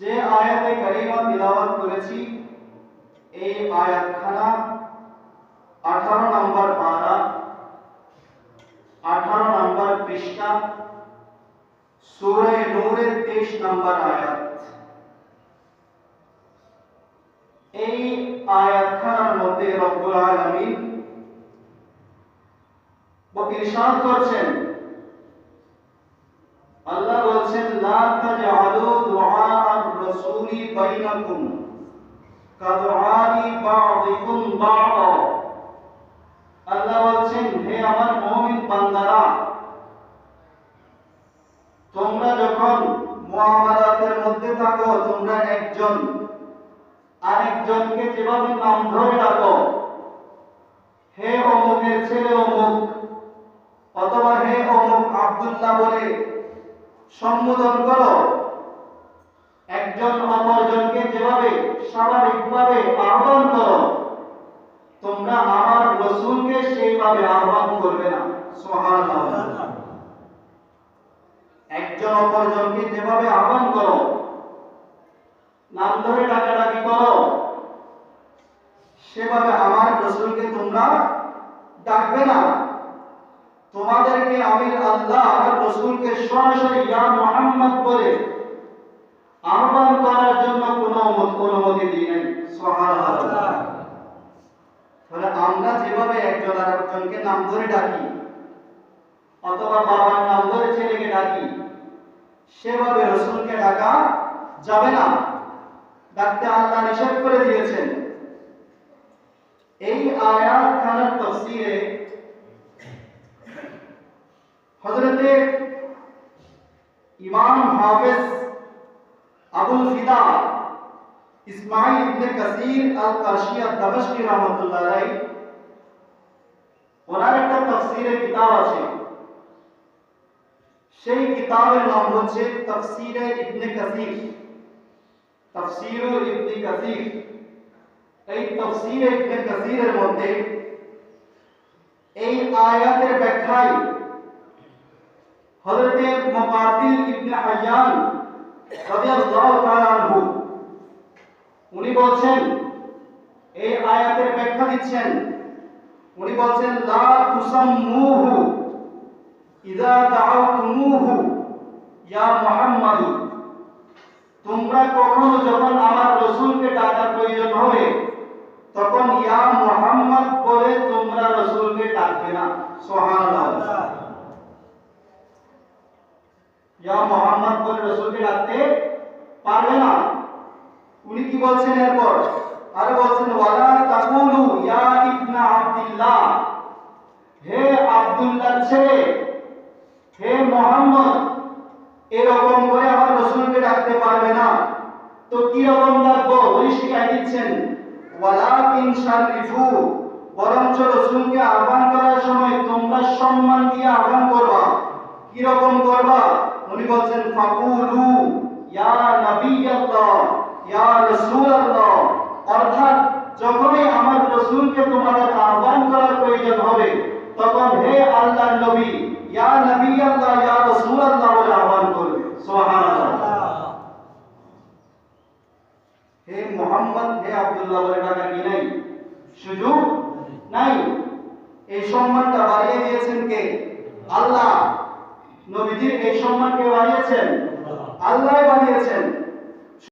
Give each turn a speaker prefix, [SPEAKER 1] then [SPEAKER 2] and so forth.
[SPEAKER 1] যে আয়াতে কারিমা তিলাওয়াত করেছি, এই আয়াতখানা আঠারো নম্বর পারা, আঠারো নম্বর পৃষ্ঠা, সূরা নূরের তেইশ নম্বর আয়াত। এই আয়াতখানার মধ্যে রব্বুল আলামিন ইরশাদ করছেন। আল্লাহ বলছেন, লা তাজআলু দুআ বা'দা আল্লাহ বলছেন, হে আমার মুমিন বান্দারা, তোমরা যখন মুআমালাতের মধ্যে থাকো, তোমরা একজন, আরেকজনকে যেভাবে নাম ধরে ডাকো, হে অমুকের ছেলে অমুক, অথবা হে অমুক আব্দুল্লাহ বলে সম্বোধন করো, একজন অপরজনকে যেভাবে স্বাভাবিকভাবে আহ্বান করো তোমরা আমার রসুলকে সেইভাবে আহ্বান করবে না। একজন অপরজনকে যেভাবে আহ্বান করো, নাম ধরে করো, সেভাবে আমার রসুলকে তোমরা ডাকবে না। তোমাদেরকে আমি আল্লাহ আমার রসুলকে সরাসরি ইয়া মুহাম্মদ বলে আহ্বান করার জন্য কোনো অনুমতি দিই নাই। সুবহানাল্লাহ। তাহলে আমরা যেভাবে একজন আর একজনকে নাম ধরে ডাকি। অথবা বাবার নাম ধরে ছেলেকে ডাকি। সেভাবে রসুলকে ডাকা যাবে না। ডাকতে আল্লাহ নিষেধ করে দিয়েছেন। এই আয়াত খানার হযরতে ইমাম হাফেজ আবুল ফিদা ইসমাইল ইবনে কাসির আল কাশিয়া দামেশকি আলাইহি ওনার একটা তাফসীরের কিতাব আছে। সেই কিতাবের নাম হচ্ছে তাফসীরে ইবনে কাসির। তাফসীরুল ইবনে কাসির। এই তাফসীরে ইবনে কাসিরের মধ্যে এই আয়াতের ব্যাখ্যায় হযরতে মুকাতিল ইবনে হায়ান রাদিয়াল্লাহু তাআলা আনহু, উনি বলছেন, এই আয়াতের ব্যাখ্যা দিচ্ছেন উনি বলছেন, লা তুসাম্মুহু ইযা দাআউতুমুহু ইয়া মুহাম্মাদ, তোমরা কখনো যখন আমার রাসূলকে ডাকার প্রয়োজন হবে, তখন ইয়া মুহাম্মদ বলে তোমরা রাসূলকে ডাকবে না। সুবহানাল্লাহ। ইয়া মুহাম্মদ বলে রাসূলকে ডাকতে পারবে না। উনি কি বলছেন এরপর? আরে বলছেন, ওয়ালা তাকুলু ইয়া ইবনা আব্দুল্লাহ। হে আব্দুল্লাহ ছেলে, হে মোহাম্মদ, এরকম করে আমার রসুলকে ডাকতে পারবে না। তো কি রকম ডাকবো? উনি শিখাই দিচ্ছেন, ওয়ালাকিন শারিফু বরঞ্চ রসুলকে আহ্বান করার সময় তোমরা সম্মান দিয়ে আহ্বান করবা। কি রকম করবা? উনি বলছেন, ফাকুলু ইয়া নবিয়াল্লাহ, ইয়া রাসূলুল্লাহ। অর্থাৎ যখনই আমার রাসূলকে তোমাদের আহ্বান করার প্রয়োজন হবে, তখন হে আল্লাহর নবী, ইয়া নবী আল্লাহ ইয়া রাসূলুল্লাহ বলে আহ্বান করবে। হে মোহাম্মদ, হে আব্দুল্লাহ বলে ডাকা কি নাই? সুযোগ নাই? এই সম্মানটা বাড়িয়ে দিয়েছেন কে? আল্লাহ। নবীজির এই সম্মান কে বাড়িয়েছেন? আল্লাহ বাড়িয়েছেন